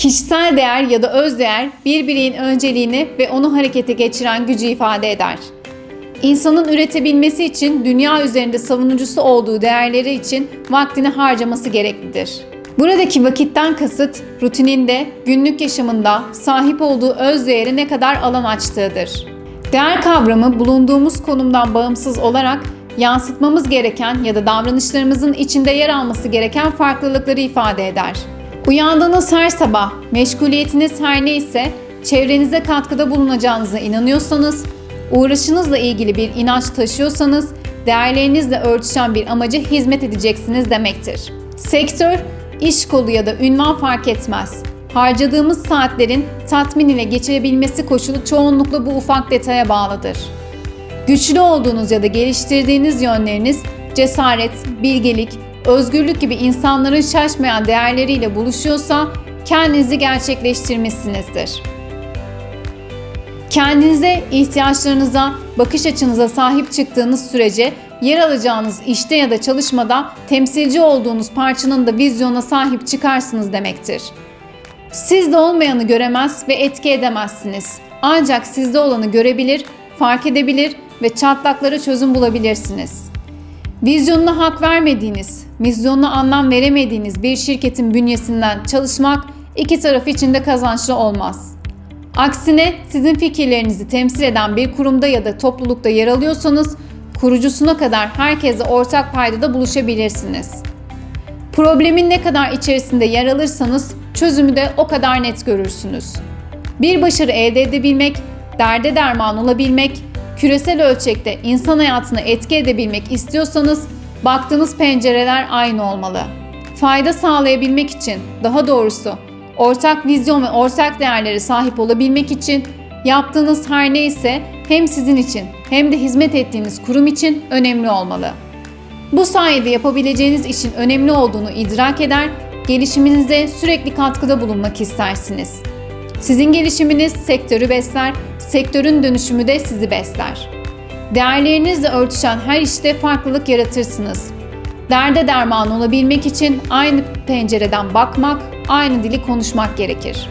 Kişisel değer ya da öz değer bir bireyin önceliğini ve onu harekete geçiren gücü ifade eder. İnsanın üretebilmesi için dünya üzerinde savunucusu olduğu değerleri için vaktini harcaması gereklidir. Buradaki vakitten kasıt rutininde, günlük yaşamında sahip olduğu öz değeri ne kadar alan açtığıdır. Değer kavramı bulunduğumuz konumdan bağımsız olarak yansıtmamız gereken ya da davranışlarımızın içinde yer alması gereken farklılıkları ifade eder. Uyandığınız her sabah, meşguliyetiniz her neyse, çevrenize katkıda bulunacağınıza inanıyorsanız, uğraşınızla ilgili bir inanç taşıyorsanız, değerlerinizle örtüşen bir amaca hizmet edeceksiniz demektir. Sektör, iş kolu ya da ünvan fark etmez. Harcadığımız saatlerin tatmin ile geçirebilmesi koşulu çoğunlukla bu ufak detaya bağlıdır. Güçlü olduğunuz ya da geliştirdiğiniz yönleriniz cesaret, bilgelik, özgürlük gibi insanların şaşmayan değerleriyle buluşuyorsa kendinizi gerçekleştirmişsinizdir. Kendinize, ihtiyaçlarınıza, bakış açınıza sahip çıktığınız sürece yer alacağınız işte ya da çalışmada temsilci olduğunuz parçanın da vizyona sahip çıkarsınız demektir. Sizde olmayanı göremez ve etki edemezsiniz. Ancak sizde olanı görebilir, fark edebilir ve çatlaklara çözüm bulabilirsiniz. Vizyonuna hak vermediğiniz, misyonuna anlam veremediğiniz bir şirketin bünyesinden çalışmak iki taraf için de kazançlı olmaz. Aksine sizin fikirlerinizi temsil eden bir kurumda ya da toplulukta yer alıyorsanız kurucusuna kadar herkesle ortak paydada buluşabilirsiniz. Problemin ne kadar içerisinde yer alırsanız çözümü de o kadar net görürsünüz. Bir başarı elde edebilmek, derde derman olabilmek, küresel ölçekte insan hayatına etki edebilmek istiyorsanız baktığınız pencereler aynı olmalı. Fayda sağlayabilmek için, daha doğrusu ortak vizyon ve ortak değerlere sahip olabilmek için yaptığınız her neyse hem sizin için hem de hizmet ettiğiniz kurum için önemli olmalı. Bu sayede yapabileceğiniz işin önemli olduğunu idrak eder, gelişiminize sürekli katkıda bulunmak istersiniz. Sizin gelişiminiz sektörü besler, sektörün dönüşümü de sizi besler. Değerlerinizle örtüşen her işte farklılık yaratırsınız. Derde derman olabilmek için aynı pencereden bakmak, aynı dili konuşmak gerekir.